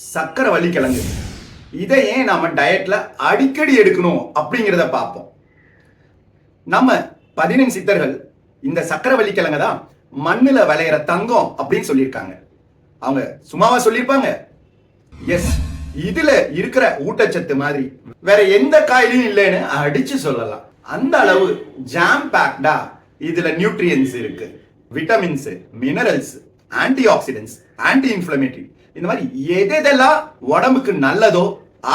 சக்கரை கிழங்கு. இதை ஏன் நாம் டயட்டில் அடிக்கடி எடுக்கணும் அப்படிங்கிறத பார்ப்போம். நம்ம பதினெண் சித்தர்கள் இந்த சக்கரை வள்ளிக்கிழங்க தான் மண்ணில் விளையிற தங்கம் அப்படின்னு சொல்லியிருக்காங்க. அவங்க சும்மாவா சொல்லியிருப்பாங்க? எஸ் இதுல இருக்கிற ஊட்டச்சத்து மாதிரி. வேற எந்த காயிலையும் இல்லைன்னு அடிச்சு சொல்லலாம். அந்த அளவு ஜாம் பேக்டா இதுல நியூட்ரியன்ஸ் இருக்கு. Vitamins minerals antioxidants anti inflammatory இந்த மாதிரி எது எதெல்லாம் உடம்புக்கு நல்லதோ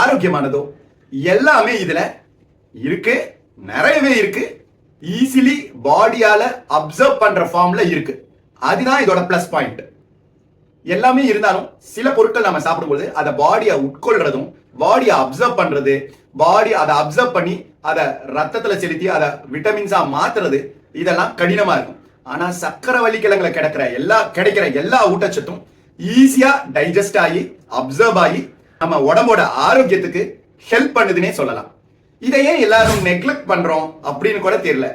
ஆரோக்கியமானதோ எல்லாமே இதுல இருக்கு. நிறையவே இருக்கு. ஈஸிலி பாடியால அப்சர்வ் பண்ற ஃபார்ம்ல இருக்கு. அதுதான் இதோட பிளஸ் பாயிண்ட் எல்லாமே இருந்தாலும் சில பொருட்கள் நம்ம சாப்பிடும்போது அதை பாடியை உட்கொள்றதும் பாடியை அப்சர்வ் பண்றது பாடி அதை அப்சர்வ் பண்ணி அதை ரத்தத்துல செலுத்தி அதை விட்டமின்ஸா மாத்துறது இதெல்லாம் கடினமா இருக்கும். ஆனா சக்கரவள்ளி கிழங்குல கிடைக்கிற எல்லா கிடைக்கிற எல்லா ஊட்டச்சத்தும் ஈஸியா டைஜஸ்ட் ஆகி அப்சர்வ் ஆகி நம்ம உடம்போட ஆரோக்கியத்துக்கு ஹெல்ப் பண்ணுதுன்னே சொல்லலாம். இதை ஏன் எல்லாரும் நெக்லெக்ட் பண்றோம் அப்படின்னு கூட தெரியல.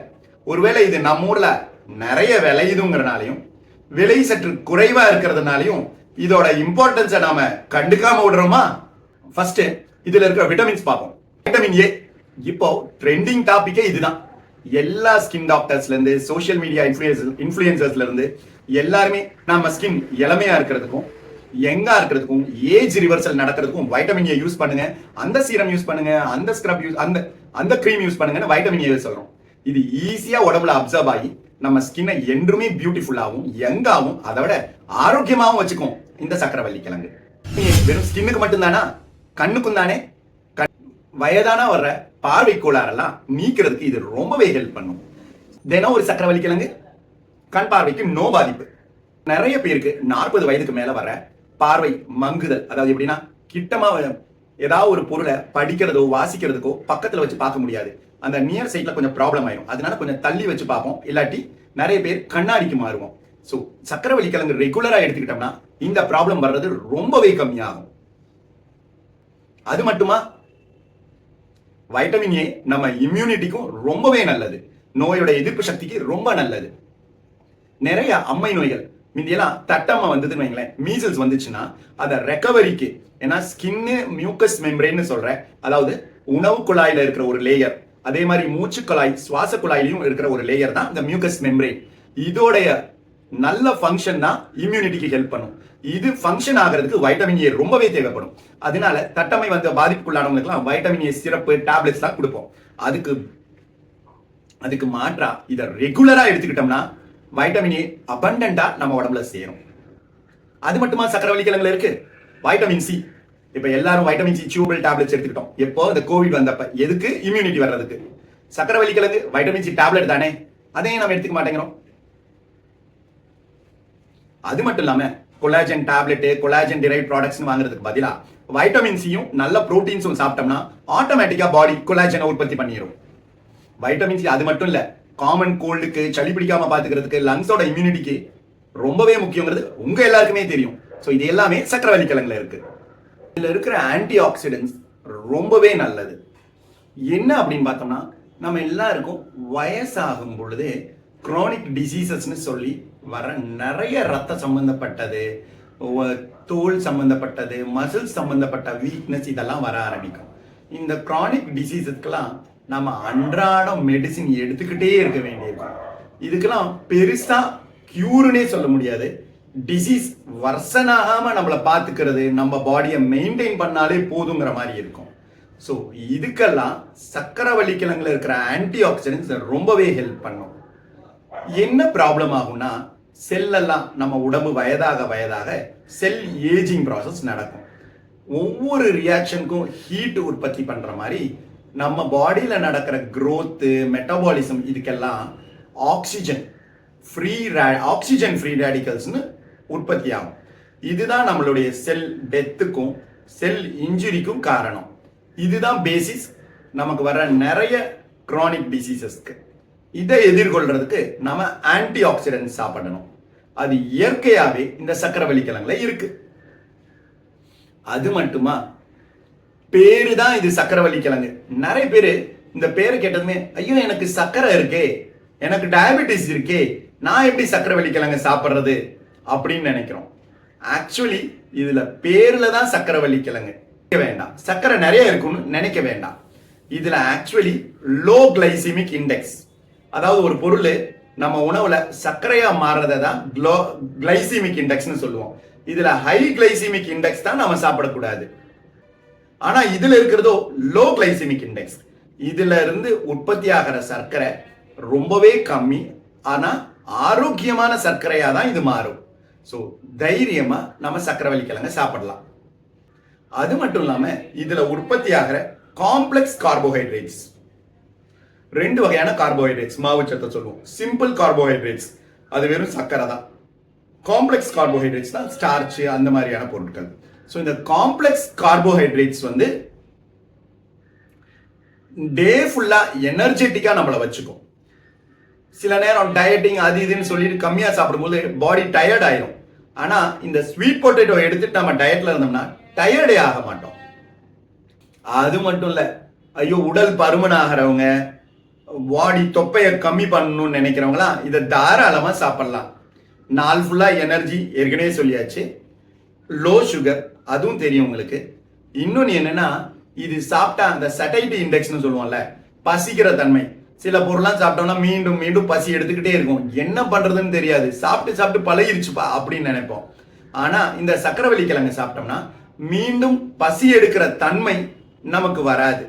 ஒருவேளை இது நம்ம ஊர்ல நிறைய விளையுதுங்கிறனாலையும் விலை சற்று குறைவா இருக்கிறதுனாலையும் இதோட இம்பார்ட்டன்ஸை நாம கண்டுக்காம விடுறோமா? ஃபர்ஸ்ட் இதுல இருக்கிற விட்டமின்ஸ் பார்ப்போம். விட்டமின் ஏ இப்போ ட்ரெண்டிங் டாபிக்கே இதுதான். எல்லா ஸ்கின் டாக்டர்ஸ்ல இருந்து சோஷியல் மீடியா இன்ஃபுளுசர்ஸ்ல இருந்து எல்லாருமே நம்ம ஸ்கின் இளமையா இருக்கிறதுக்கும் யங்கா இருக்கிறதுக்கும் ஏஜ் ரிவர்சல் நடக்கிறதுக்கும் வைட்டமின் ஏ யூஸ் பண்ணுங்க. அந்த சீரம் யூஸ் பண்ணுங்க அந்த ஸ்க்ரப் யூஸ் அந்த அந்த க்ரீம் யூஸ் பண்ணுங்கன்னு வைட்டமின் ஏ சொல்றோம். இது ஈஸியா உடம்புல அப்சர்வ் ஆகி நம்ம ஸ்கின்னை என்றுமே பியூட்டிஃபுல்லாகவும் யங்காகவும் அதை விட ஆரோக்கியமாகவும் வச்சுக்கும் இந்த சக்கரவள்ளி கிழங்கு. வெறும் ஸ்கின்னுக்கு மட்டும்தானா? கண்ணுக்கும் தானே? வயதானா வர்ற பார்வை கோளாறெல்லாம் நீக்கிறதுக்கு இது ரொம்பவே ஹெல்ப் பண்ணும். தினம் ஒரு சக்கரவள்ளி கிழங்கு கண் பார்வைக்கு நோ பாதிப்பு. நிறைய பேருக்கு நாற்பது வயதுக்கு மேல வர பார்வை மங்குதல் அதாவது எப்படின்னா கிட்டமா ஏதாவது ஒரு பொருளை படிக்கிறதோ வாசிக்கிறதுக்கோ பக்கத்துல வச்சு பார்க்க முடியாது. அந்த நியர் சைட்ல கொஞ்சம் ப்ராப்ளம் ஆயிடும் அதனால கொஞ்சம் தள்ளி வச்சு பார்ப்போம். இல்லாட்டி நிறைய பேர் கண்ணாடிக்கு மாறுவோம். ஸோ சக்கரவள்ளி கிழங்கு ரெகுலரா எடுத்துக்கிட்டோம்னா இந்த ப்ராப்ளம் வர்றது ரொம்பவே கம்மியாகும். அது மட்டுமா? வைட்டமின் ஏ நம்ம இம்யூனிட்டிக்கும் ரொம்பவே நல்லது. நோயோட எதிர்ப்பு சக்திக்கு ரொம்ப நல்லது. நிறைய அம்மை நோய்கள் முந்தியெல்லாம் தட்டம்மா வந்ததுன்னு வைங்களேன் மீசல்ஸ் வந்துச்சுன்னா அதை ரெக்கவரிக்கு ஏன்னா ஸ்கின்னு மியூக்கஸ் மெம்பரேன்னு சொல்றேன் அதாவது உணவு குழாயில இருக்கிற ஒரு லேயர் அதே மாதிரி மூச்சு குழாய் சுவாச குழாயிலையும் இருக்கிற ஒரு லேயர் தான் இந்த மியூக்கஸ் மெம்பரேன் இதோடைய நல்ல ஃபங்க்ஷன் தான் இம்யூனிட்டிக்கு ஹெல்ப் பண்ணும். இது ஃபங்க்ஷன் ஆகிறதுக்கு வைட்டமின் ஏ ரொம்பவே தேவைப்படும். அதனால தட்டமை வந்த பாதிப்புக்குள்ளானவங்களுக்குலாம் வைட்டமின் ஏ சிறப்பு டேப்லெட்ஸ் தான் கொடுப்போம். அதுக்கு அதுக்கு மாற்றா இதை ரெகுலரா எடுத்துக்கிட்டோம்னா வைட்டமின் ஏ அபண்டண்டா நம்ம உடம்புல சேரும். அது மட்டுமா சக்கரவள்ளி கிழங்குல இருக்கு? வைட்டமின் சி இப்ப எல்லாரும் வைட்டமின் சி டியூபல் டேப்லெட்ஸ் எடுத்துக்கிட்டோம். எப்போ? இந்த கோவிட் வந்தப்ப. எதுக்கு? இம்யூனிட்டி வர்றதுக்கு. சக்கரவள்ளி கிழங்கு வைட்டமின் சி டேப்லெட் தானே? அதையும் நம்ம எடுத்துக்க மாட்டேங்கிறோம். அது மட்டும் இல்லாம collagen tablet collagen derived products வாங்குறதுக்கு பதிலா வைட்டமின் சியும் நல்ல புரோட்டீன்ஸும் சாப்பிட்டோம்னா ஆட்டோமேட்டிக்கா பாடி கொலாஜனை உற்பத்தி பண்ணிடும் வைட்டமின் சி அது மட்டும் இல்ல காமன் கோல்டுக்கு சளி பிடிக்காம பாத்துக்கிறதுக்கு லங்ஸோட இம்யூனிட்டிக்கு ரொம்பவே முக்கியங்கிறது உங்க எல்லாருக்குமே தெரியும். ஸோ இது எல்லாமே சக்கரவள்ளி கிழங்குல இருக்கு. இதுல இருக்கிற ஆன்டி ஆக்சிடென்ட்ஸ் ரொம்பவே நல்லது. என்ன அப்படின்னு பார்த்தோம்னா நம்ம எல்லாருக்கும் வயசாகும் பொழுது குரோனிக் டிசீசஸ்னு சொல்லி வர நிறைய ரத்த சம்பந்தப்பட்டது தோல் சம்பந்தப்பட்டது மசில் சம்பந்தப்பட்ட வீக்னஸ் இதெல்லாம் வர ஆரம்பிக்கும். இந்த க்ரானிக் டிசீஸஸ்க்கெல்லாம் நம்ம அன்றாடம் மெடிசின் எடுத்துக்கிட்டே இருக்க வேண்டியிருக்கும் இதுக்கெல்லாம் பெருசா கியூர்னே சொல்ல முடியாது. டிசீஸ் வர்சனாகாம நம்மளை பார்த்துக்கிறது நம்ம பாடியை மெயின்டைன் பண்ணாலே போதுங்கிற மாதிரி இருக்கும். ஸோ இதுக்கெல்லாம் சக்கரவள்ளி கிழங்குல இருக்கிற ஆன்டி ஆக்சிடென்ட்ஸ் ரொம்பவே ஹெல்ப் பண்ணும். என்ன ப்ராப்ளம் ஆகும்னா செல்லெல்லாம் நம்ம உடம்பு வயதாக வயதாக செல் ஏஜிங் ப்ராசஸ் நடக்கும். ஒவ்வொரு ரியாக்ஷனுக்கும் ஹீட் உற்பத்தி பண்ணுற மாதிரி நம்ம பாடியில் நடக்கிற க்ரோத்து மெட்டபாலிசம் இதுக்கெல்லாம் ஆக்சிஜன் ஃப்ரீ ஆக்சிஜன் ஃப்ரீ ரேடிக்கல்ஸ்னு உற்பத்தி ஆகும். இதுதான் நம்மளுடைய செல் டெத்துக்கும் செல் இன்ஜுரிக்கும் காரணம். இதுதான் பேசிஸ் நமக்கு வர நிறைய க்ரானிக் டிசீசஸ்க்கு இதை எதிர்கொள்றதுக்கு நம்ம ஆன்டி ஆக்சிடென்ட் சாப்பிடணும். அது இயற்கையாகவே இந்த சக்கரவள்ளி கிழங்குல இருக்கு. அது மட்டுமா? பேரு தான் இது சக்கரவள்ளி கிழங்கு நிறைய பேர் இந்த பேரை கேட்டதுமே ஐயோ எனக்கு சக்கரை இருக்கே எனக்கு டயபெட்டிஸ் இருக்கே நான் எப்படி சக்கரவள்ளி கிழங்கு சாப்பிட்றது? அப்படின்னு நினைக்கிறோம். ஆக்சுவலி இதுல பேர்ல தான் சக்கரவள்ளி கிழங்கு வேண்டாம். சக்கரை நிறைய இருக்கும்னு நினைக்க வேண்டாம். இதுல ஆக்சுவலி லோ கிளைசிமிக் இண்டெக்ஸ் அதாவது ஒரு பொருள் நம்ம உணவுல சர்க்கரையா மாறுறதை தான் க்ளோ கிளைசிமிக் இண்டெக்ஸ்னு சொல்லுவோம். இதுல ஹை கிளைசிமிக் இண்டெக்ஸ் தான் நம்ம சாப்பிடக்கூடாது. ஆனா இதுல இருக்கிறதோ லோ கிளைசிமிக் இண்டெக்ஸ் இதுல இருந்து உற்பத்தி ஆகிற சர்க்கரை ரொம்பவே கம்மி ஆனா ஆரோக்கியமான சர்க்கரையா தான் இது மாறும். ஸோ தைரியமா நம்ம சர்க்கரை கிழங்க சாப்பிடலாம். அது மட்டும் இல்லாம இதுல உற்பத்தி ஆகிற காம்ப்ளெக்ஸ் கார்போஹைட்ரேட்ஸ் ரெண்டு வகையான கார்போஹைட்ரேட்ஸ் மாவு சத்தை சொல்லுவோம். சிம்பிள் கார்போஹைட்ரேட்ஸ் அது வெறும் சக்கரை தான். காம்ப்ளெக்ஸ் கார்போஹைட்ரேட்ஸ் தான் ஸ்டார்ச் அந்த மாதிரியான பொருட்கள். ஸோ இந்த காம்ப்ளெக்ஸ் கார்போஹைட்ரேட்ஸ் வந்து டே ஃபுல்லாக எனர்ஜெட்டிக்காக நம்மளை வச்சுக்கும். சில நேரம் டயட்டிங் அது இதுன்னு சொல்லிட்டு கம்மியாக சாப்பிடும்போது பாடி டயர்ட் ஆயிரும். ஆனால் இந்த ஸ்வீட் பொட்டேட்டோ எடுத்துட்டு நம்ம டயட்டில் இருந்தோம்னா டயர்டே ஆக மாட்டோம். அது மட்டும் இல்லை. ஐயோ உடல் பருமன் ஆகிறவங்க வாடி தொப்பையை கம்மி பண்ணணும்னு நினைக்கிறவங்களாம் இதை தாராளமாக சாப்பிட்லாம். நாள் ஃபுல்லாக எனர்ஜி ஏற்கனவே சொல்லியாச்சு. லோ சுகர் அதுவும் தெரியும் உங்களுக்கு. இன்னொன்று என்னென்னா இது சாப்பிட்டா அந்த சட்டைட்டி இண்டெக்ஸ்னு சொல்லுவோம்ல பசிக்கிற தன்மை. சில பொருள்லாம் சாப்பிட்டோம்னா மீண்டும் மீண்டும் பசி எடுத்துக்கிட்டே இருக்கும். என்ன பண்ணுறதுன்னு தெரியாது. சாப்பிட்டு சாப்பிட்டு பழகிருச்சுப்பா அப்படின்னு நினைப்போம். ஆனால் இந்த சக்கரவள்ளி கிழங்கு சாப்பிட்டோம்னா மீண்டும் பசி எடுக்கிற தன்மை நமக்கு வராது.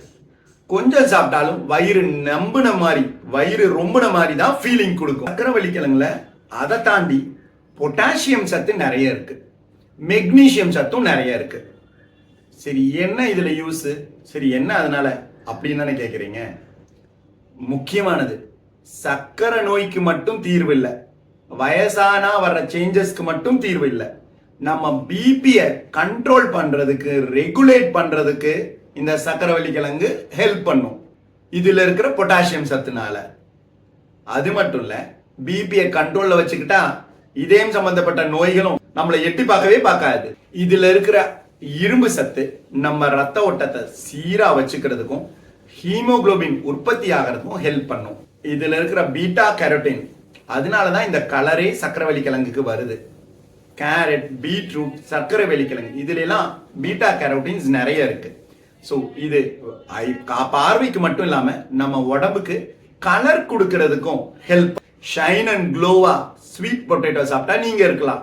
கொஞ்சம் சாப்பிட்டாலும் வயிறு நம்புன மாதிரி வயிறு ரொம்பின மாதிரி தான் ஃபீலிங் கொடுக்கும். சக்கரவள்ளி கிழங்குல அதை தாண்டி பொட்டாசியம் சத்து நிறைய இருக்கு. மெக்னீஷியம் சத்தும் நிறைய இருக்கு. சரி என்ன இதில் யூஸு சரி என்ன அதனால? அப்படின்னு தானே கேட்குறீங்க முக்கியமானது சக்கரை நோய்க்கு மட்டும் தீர்வு இல்லை. வயசானா வர்ற சேஞ்சஸ்க்கு மட்டும் தீர்வு இல்லை. நம்ம பிபியை கண்ட்ரோல் பண்ணுறதுக்கு ரெகுலேட் பண்ணுறதுக்கு இந்த சக்கரவள்ளி கிழங்கு ஹெல்ப் பண்ணும். இதில் இருக்கிற பொட்டாசியம் சத்துனால. அது மட்டும் இல்லை பிபியை கண்ட்ரோலில் வச்சுக்கிட்டா இதயம் சம்பந்தப்பட்ட நோய்களும் நம்மளை எட்டி பார்க்கவே பார்க்காது. இதில் இருக்கிற இரும்பு சத்து நம்ம ரத்த ஓட்டத்தை சீராக வச்சுக்கிறதுக்கும் ஹீமோகுளோபின் உற்பத்தி ஆகிறதுக்கும் ஹெல்ப் பண்ணும். இதில் இருக்கிற பீட்டா கேரோட்டின் அதனாலதான் இந்த கலரே சக்கரவள்ளி கிழங்குக்கு வருது. கேரட் பீட்ரூட் சர்க்கரை வெள்ளிக்கிழங்கு இதுல எல்லாம் பீட்டா கேரோட்டின்ஸ் நிறைய இருக்கு. ஸோ இது ஐ- கா- பார்வைக்கு மட்டும் இல்லாமல் நம்ம உடம்புக்கு கலர் கொடுக்கறதுக்கும் ஹெல்ப் ஷைன் அண்ட் க்ளோவா ஸ்வீட் பொட்டேட்டோ சாப்பிட்டா நீங்க இருக்கலாம்.